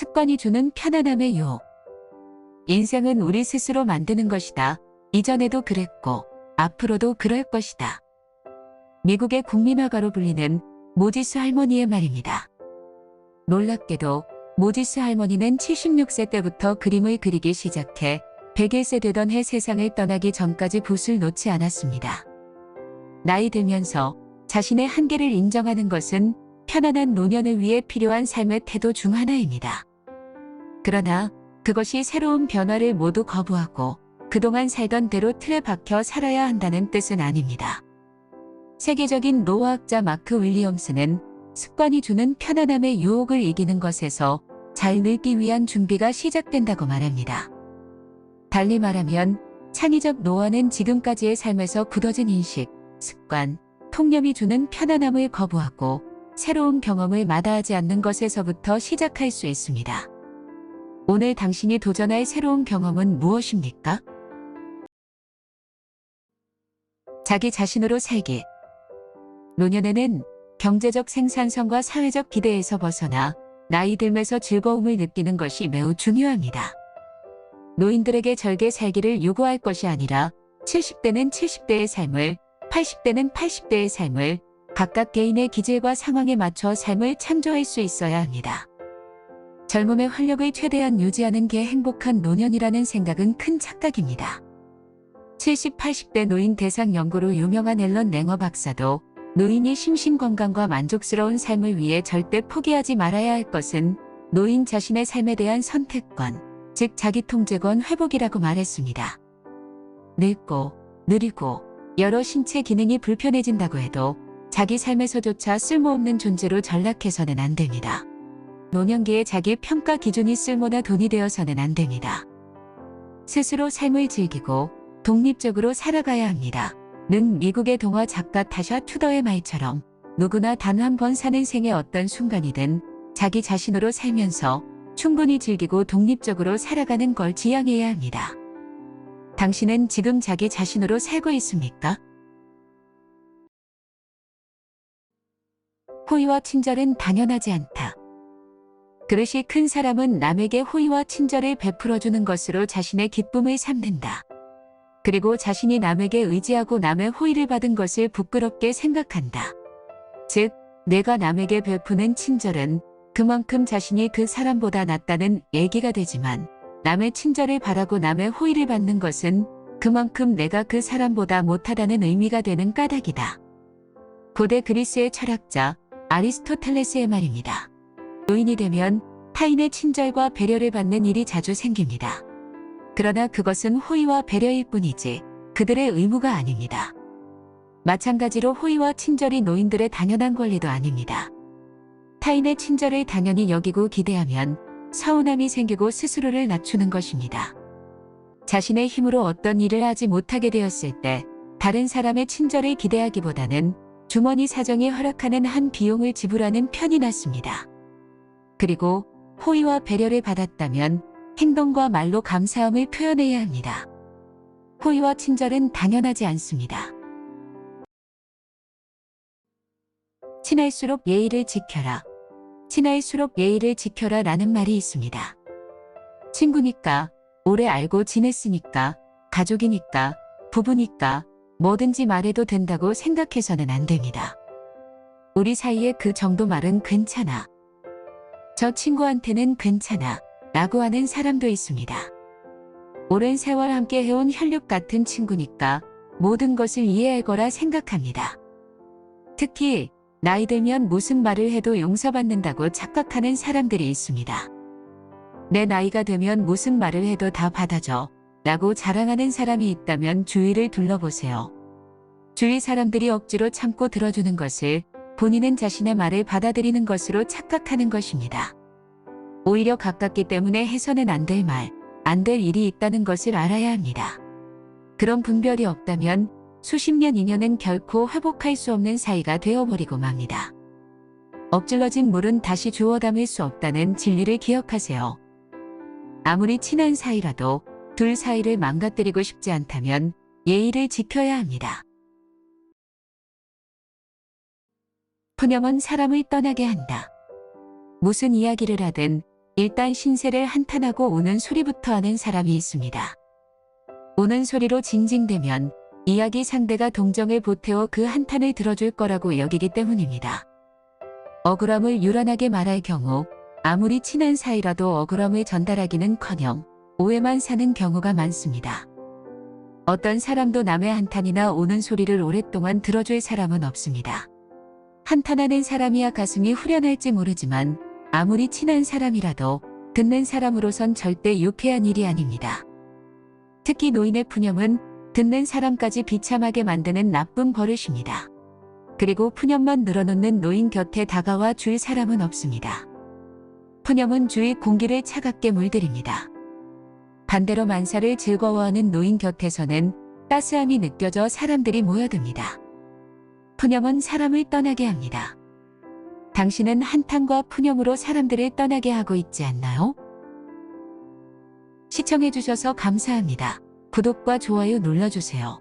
습관이 주는 편안함의 유혹. 인생은 우리 스스로 만드는 것이다. 이전에도 그랬고, 앞으로도 그럴 것이다. 미국의 국민화가로 불리는 모지스 할머니의 말입니다. 놀랍게도 모지스 할머니는 76세 때부터 그림을 그리기 시작해 101세 되던 해 세상을 떠나기 전까지 붓을 놓지 않았습니다. 나이 들면서 자신의 한계를 인정하는 것은 편안한 노년을 위해 필요한 삶의 태도 중 하나입니다. 그러나 그것이 새로운 변화를 모두 거부하고 그동안 살던 대로 틀에 박혀 살아야 한다는 뜻은 아닙니다. 세계적인 노화학자 마크 윌리엄스는 습관이 주는 편안함의 유혹을 이기는 것에서 잘 늙기 위한 준비가 시작된다고 말합니다. 달리 말하면 창의적 노화는 지금까지의 삶에서 굳어진 인식, 습관, 통념이 주는 편안함을 거부하고 새로운 경험을 마다하지 않는 것에서부터 시작할 수 있습니다. 오늘 당신이 도전할 새로운 경험은 무엇입니까? 자기 자신으로 살기. 노년에는 경제적 생산성과 사회적 기대에서 벗어나 나이 들면서 즐거움을 느끼는 것이 매우 중요합니다. 노인들에게 절개 살기를 요구할 것이 아니라 70대는 70대의 삶을, 80대는 80대의 삶을 각각 개인의 기질과 상황에 맞춰 삶을 창조할 수 있어야 합니다. 젊음의 활력을 최대한 유지하는 게 행복한 노년이라는 생각은 큰 착각입니다. 70, 80대 노인 대상 연구로 유명한 앨런 랭어 박사도 노인이 심신건강과 만족스러운 삶을 위해 절대 포기하지 말아야 할 것은 노인 자신의 삶에 대한 선택권, 즉 자기통제권 회복이라고 말했습니다. 늙고, 느리고, 여러 신체 기능이 불편해진다고 해도 자기 삶에서조차 쓸모없는 존재로 전락해서는 안 됩니다. 노년기에 자기 평가 기준이 쓸모나 돈이 되어서는 안 됩니다. 스스로 삶을 즐기고 독립적으로 살아가야 합니다. 는 미국의 동화 작가 타샤 투더의 말처럼 누구나 단 한 번 사는 생의 어떤 순간이든 자기 자신으로 살면서 충분히 즐기고 독립적으로 살아가는 걸 지향해야 합니다. 당신은 지금 자기 자신으로 살고 있습니까? 호의와 친절은 당연하지 않다. 그릇이 큰 사람은 남에게 호의와 친절을 베풀어주는 것으로 자신의 기쁨을 삼는다. 그리고 자신이 남에게 의지하고 남의 호의를 받은 것을 부끄럽게 생각한다. 즉, 내가 남에게 베푸는 친절은 그만큼 자신이 그 사람보다 낫다는 얘기가 되지만 남의 친절을 바라고 남의 호의를 받는 것은 그만큼 내가 그 사람보다 못하다는 의미가 되는 까닭이다. 고대 그리스의 철학자 아리스토텔레스의 말입니다. 노인이 되면 타인의 친절과 배려를 받는 일이 자주 생깁니다. 그러나 그것은 호의와 배려일 뿐이지 그들의 의무가 아닙니다. 마찬가지로 호의와 친절이 노인들의 당연한 권리도 아닙니다. 타인의 친절을 당연히 여기고 기대하면 서운함이 생기고 스스로를 낮추는 것입니다. 자신의 힘으로 어떤 일을 하지 못하게 되었을 때 다른 사람의 친절을 기대하기보다는 주머니 사정이 허락하는 한 비용을 지불하는 편이 낫습니다. 그리고 호의와 배려를 받았다면 행동과 말로 감사함을 표현해야 합니다. 호의와 친절은 당연하지 않습니다. 친할수록 예의를 지켜라. 친할수록 예의를 지켜라 라는 말이 있습니다. 친구니까, 오래 알고 지냈으니까, 가족이니까, 부부니까, 뭐든지 말해도 된다고 생각해서는 안 됩니다. 우리 사이에 그 정도 말은 괜찮아. 저 친구한테는 괜찮아. 라고 하는 사람도 있습니다. 오랜 세월 함께 해온 혈육 같은 친구니까 모든 것을 이해할 거라 생각합니다. 특히 나이 들면 무슨 말을 해도 용서받는다고 착각하는 사람들이 있습니다. 내 나이가 되면 무슨 말을 해도 다 받아줘 라고 자랑하는 사람이 있다면 주위를 둘러보세요. 주위 사람들이 억지로 참고 들어주는 것을 본인은 자신의 말을 받아들이는 것으로 착각하는 것입니다. 오히려 가깝기 때문에 해서는 안 될 말, 안 될 일이 있다는 것을 알아야 합니다. 그런 분별이 없다면 수십 년 인연은 결코 회복할 수 없는 사이가 되어버리고 맙니다. 엎질러진 물은 다시 주워 담을 수 없다는 진리를 기억하세요. 아무리 친한 사이라도 둘 사이를 망가뜨리고 싶지 않다면 예의를 지켜야 합니다. 푸념은 사람을 떠나게 한다. 무슨 이야기를 하든 일단 신세를 한탄하고 우는 소리부터 하는 사람이 있습니다. 우는 소리로 징징대면 이야기 상대가 동정을 보태어 그 한탄을 들어줄 거라고 여기기 때문입니다. 억울함을 유란하게 말할 경우 아무리 친한 사이라도 억울함을 전달하기는커녕 오해만 사는 경우가 많습니다. 어떤 사람도 남의 한탄이나 우는 소리를 오랫동안 들어줄 사람은 없습니다. 한탄하는 사람이야 가슴이 후련할지 모르지만 아무리 친한 사람이라도 듣는 사람으로선 절대 유쾌한 일이 아닙니다. 특히 노인의 푸념은 듣는 사람까지 비참하게 만드는 나쁜 버릇입니다. 그리고 푸념만 늘어놓는 노인 곁에 다가와 줄 사람은 없습니다. 푸념은 주위 공기를 차갑게 물들입니다. 반대로 만사를 즐거워하는 노인 곁에서는 따스함이 느껴져 사람들이 모여듭니다. 푸념은 사람을 떠나게 합니다. 당신은 한탄과 푸념으로 사람들을 떠나게 하고 있지 않나요? 시청해주셔서 감사합니다. 구독과 좋아요 눌러주세요.